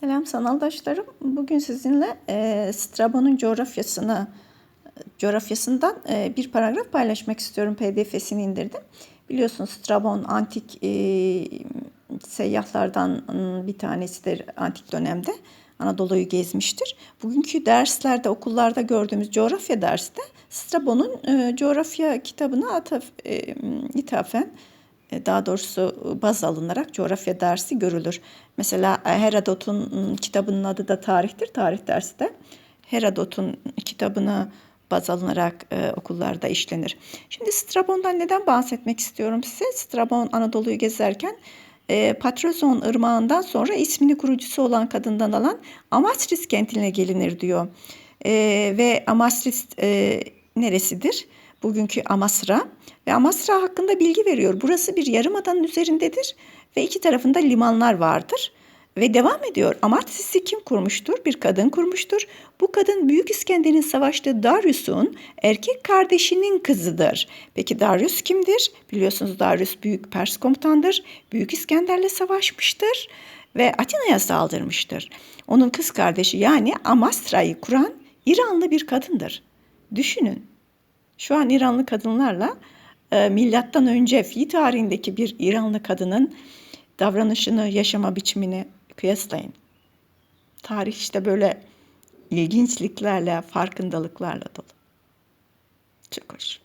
Selam sanaldaşlarım. Bugün sizinle e, Strabo'nun coğrafyasını coğrafyasından e, bir paragraf paylaşmak istiyorum. PDF'sini indirdim. Biliyorsunuz Strabon antik e, seyyahlardan ım, bir tanesidir antik dönemde. Anadolu'yu gezmiştir. Bugünkü derslerde, okullarda gördüğümüz coğrafya dersi de Strabon'un e, coğrafya kitabına ataf, e, ithafen daha doğrusu baz alınarak coğrafya dersi görülür. Mesela e, Herodot'un ım, kitabının adı da tarihtir. Tarih dersi de Herodot'un kitabına baz alınarak e, okullarda işlenir. Şimdi Strabon'dan neden bahsetmek istiyorum size? Strabon Anadolu'yu gezerken e, Patrazon ırmağından sonra ismini kurucusu olan kadından alan Amasris kentine gelinir diyor. E, ve Amasris e, neresidir? Bugünkü Amasra ve Amasra hakkında bilgi veriyor. Burası bir yarımadanın üzerindedir ve iki tarafında limanlar vardır. Ve devam ediyor. Amartis'i kim kurmuştur? Bir kadın kurmuştur. Bu kadın Büyük İskender'in savaştığı Darius'un erkek kardeşinin kızıdır. Peki Darius kimdir? Biliyorsunuz Darius büyük Pers komutandır. Büyük İskender'le savaşmıştır ve Atina'ya saldırmıştır. Onun kız kardeşi yani Amastra'yı kuran İranlı bir kadındır. Düşünün. Şu an İranlı kadınlarla e, milattan önce fi tarihindeki bir İranlı kadının davranışını, yaşama biçimini kıyaslayın. Tarih işte böyle ilginçliklerle, farkındalıklarla dolu. Çok hoş.